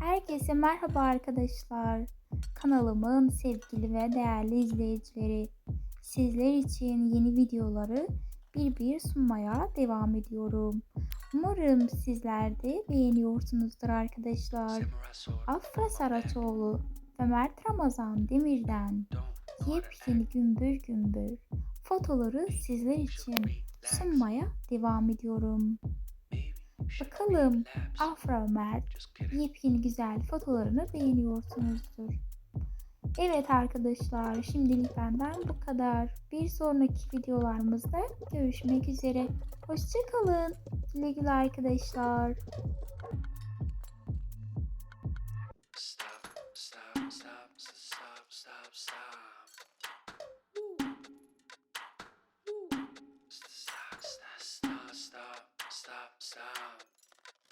Herkese merhaba arkadaşlar. Kanalımın sevgili ve değerli izleyicileri. Sizler için yeni videoları bir bir sunmaya devam ediyorum. Umarım sizler de beğeniyorsunuzdur arkadaşlar. Afra Saraçoğlu ve Mert Ramazan Demir'den yepyeni gümbür gümbür fotoları sizler için sunmaya devam ediyorum. Bakalım Afra ve Mert yepyeni güzel fotolarını beğeniyorsunuzdur. Evet arkadaşlar şimdilik benden bu kadar. Bir sonraki videolarımızda görüşmek üzere. Hoşçakalın. Güle güle arkadaşlar. Stop, stop, stop, stop, stop. Stop,